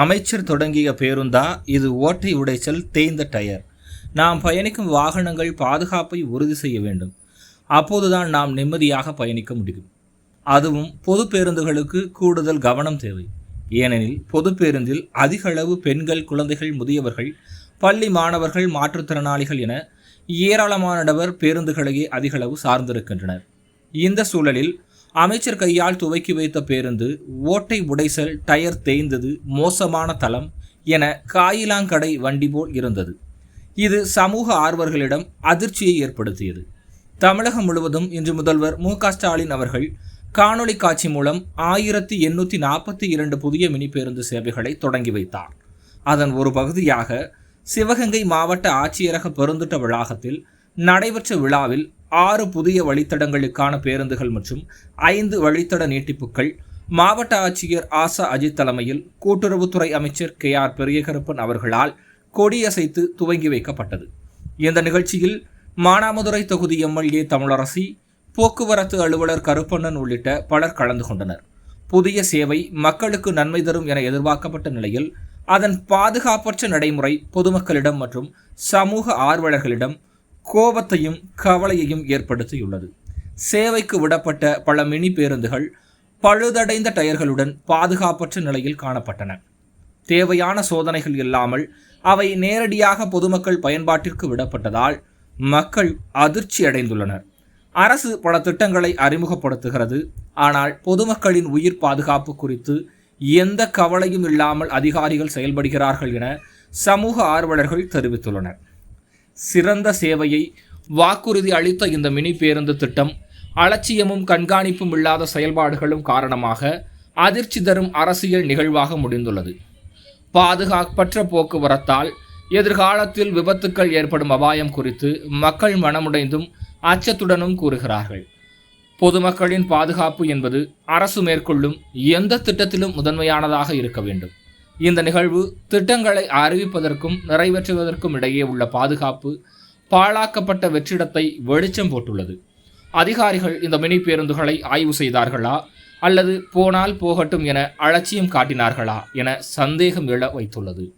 அமைச்சர் தொடங்கிய பேருந்தா இது ஓட்டை உடைச்சல் தேய்ந்த டயர். நாம் பயணிக்கும் வாகனங்கள் பாதுகாப்பை உறுதி செய்ய வேண்டும். அப்போதுதான் நாம் நிம்மதியாக பயணிக்க முடியும். அதுவும் பொது பேருந்துகளுக்கு கூடுதல் கவனம் தேவை. ஏனெனில் பொது பேருந்தில் அதிக அளவு பெண்கள் குழந்தைகள் முதியவர்கள் பள்ளி மாணவர்கள் மாற்றுத்திறனாளிகள் என ஏராளமானவர் பேருந்துகளையே அதிகளவு சார்ந்திருக்கின்றனர். இந்த சூழலில் அமைச்சர் கையால் துவக்கி வைத்த பேருந்து ஓட்டை உடைசல் டயர் தேய்ந்தது மோசமான தளம் என காயிலாங்கடை வண்டி போல் இருந்தது. இது சமூக ஆர்வர்களிடம் அதிர்ச்சியை ஏற்படுத்தியது. தமிழகம் முழுவதும் இன்று முதல்வர் மு க ஸ்டாலின் அவர்கள் காணொலி காட்சி மூலம் ஆயிரத்தி எண்ணூற்றி நாற்பத்தி இரண்டு புதிய மினி பேருந்து சேவைகளை தொடங்கி வைத்தார். அதன் ஒரு பகுதியாக சிவகங்கை மாவட்ட ஆட்சியரக பெருந்திட்ட வளாகத்தில் நடைபெற்ற விழாவில் ஆறு புதிய வழித்தடங்களுக்கான பேருந்துகள் மற்றும் ஐந்து வழித்தட நீட்டிப்புகள் மாவட்ட ஆட்சியர் ஆசா அஜித் தலைமையில் கூட்டுறவுத்துறை அமைச்சர் கே ஆர் பெரியகருப்பன் அவர்களால் கொடியசைத்து துவங்கி வைக்கப்பட்டது. இந்த நிகழ்ச்சியில் மானாமதுரை தொகுதி எம்எல்ஏ தமிழரசி போக்குவரத்து அலுவலர் கருப்பண்ணன் உள்ளிட்ட பலர் கலந்து கொண்டனர். புதிய சேவை மக்களுக்கு நன்மை தரும் என எதிர்பார்க்கப்பட்ட நிலையில் அதன் பாதுகாப்பற்ற நடைமுறை பொதுமக்களிடம் மற்றும் சமூக ஆர்வலர்களிடம் கோபத்தையும் கவலையையும் ஏற்படுத்தியுள்ளது. சேவைக்கு விடப்பட்ட பல மினி பேருந்துகள் பழுதடைந்த டயர்களுடன் பாதுகாப்பற்ற நிலையில் காணப்பட்டன. தேவையான சோதனைகள் இல்லாமல் அவை நேரடியாக பொதுமக்கள் பயன்பாட்டிற்கு விடப்பட்டதால் மக்கள் அதிர்ச்சி அடைந்துள்ளனர். அரசு பல திட்டங்களை அறிமுகப்படுத்துகிறது. ஆனால் பொதுமக்களின் உயிர் பாதுகாப்பு குறித்து எந்த கவலையும் இல்லாமல் அதிகாரிகள் செயல்படுகிறார்கள் என சமூக ஆர்வலர்கள் தெரிவித்துள்ளனர். சிறந்த சேவையை வாக்குறுதி அளித்த இந்த மினி பேருந்து திட்டம் அலட்சியமும் கண்காணிப்பும் இல்லாத செயல்பாடுகளும் காரணமாக அதிர்ச்சி தரும் அரசியல் நிகழ்வாக முடிந்துள்ளது. பாதுகாப்பற்ற போக்குவரத்தால் எதிர்காலத்தில் விபத்துக்கள் ஏற்படும் அபாயம் குறித்து மக்கள் மனமுடைந்தும் அச்சத்துடனும் கூறுகிறார்கள். பொதுமக்களின் பாதுகாப்பு என்பது அரசு மேற்கொள்ளும் எந்த திட்டத்திலும் முதன்மையானதாக இருக்க வேண்டும். இந்த நிகழ்வு திட்டங்களை அறிவிப்பதற்கும் நிறைவேற்றுவதற்கும் இடையே உள்ள பாதுகாப்பு பாழாக்கப்பட்ட வெற்றிடத்தை வெளிச்சம் போட்டுள்ளது. அதிகாரிகள் இந்த மினி பேருந்துகளை ஆய்வு செய்தார்களா? அல்லது போனால் போகட்டும் என அலட்சியம் காட்டினார்களா? என சந்தேகம் எழ வைத்துள்ளது.